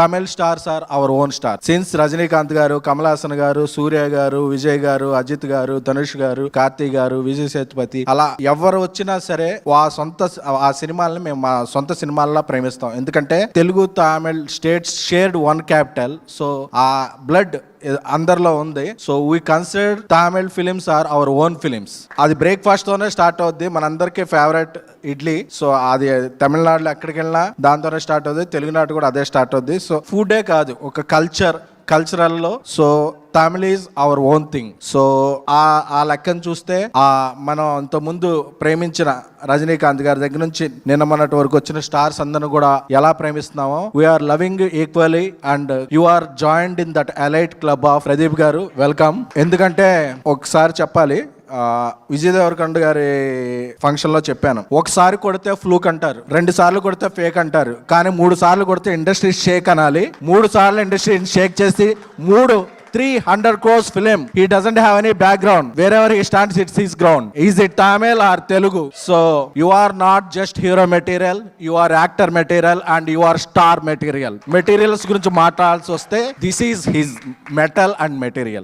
Tamil stars are our own star. Since Rajinikanth garu Kamal Haasan గారు సూర్య గారు విజయ్ గారు అజిత్ గారు ధనుష్ గారు కార్తీక్ గారు విజయ్ సేతుపతి అలా ఎవరు వచ్చినా సరే ఆ సొంత ఆ సినిమాలని మేము మా సొంత సినిమాల్లో ప్రేమిస్తాం. ఎందుకంటే Telugu Tamil states shared one capital. So ఆ బ్లడ్ అందరిలో ఉంది. So we consider Tamil films are our own films. అది బ్రేక్ఫాస్ట్ తోనే స్టార్ట్ అవుద్ది. మనందరికీ ఫేవరెట్ ఇడ్లీ. సో అది తమిళనాడులో ఎక్కడికి వెళ్ళినా దాంతోనే స్టార్ట్ అవుద్ది. తెలుగునాడు కూడా అదే స్టార్ట్ అవుద్ది. సో ఫుడే కాదు ఒక culture కల్చరల్లో so Tamil is our own thing so ఆ ఆ లెక్కను చూస్తే ఆ మనం అంత ముందు ప్రేమించిన రజనీకాంత్ గారి దగ్గర నుంచి నిన్న మొన్నటి వరకు వచ్చిన స్టార్స్ అందరిని కూడా ఎలా ప్రేమిస్తున్నామో we are loving equally and you are joint in that elite club of Pradeep garu. Welcome ఎందుకంటే ఒకసారి చెప్పాలి విజయ్ దేవరకొండ గారి ఫంక్షన్లో చెప్పాను. ఒకసారి కొడితే ఫ్లూక్ అంటారు రెండు సార్లు కొడితే ఫేక్ అంటారు కానీ మూడు సార్లు కొడితే ఇండస్ట్రీ షేక్ అనాలి. మూడు సార్లు ఇండస్ట్రీ షేక్ చేసి మూడు three hundred crores film he doesn't have any background wherever he stands it's his ground is it Tamil or Telugu so you are not just hero material you are actor material and you are star material materials గురించి మాట్లాడాల్సి వస్తే this is his metal and material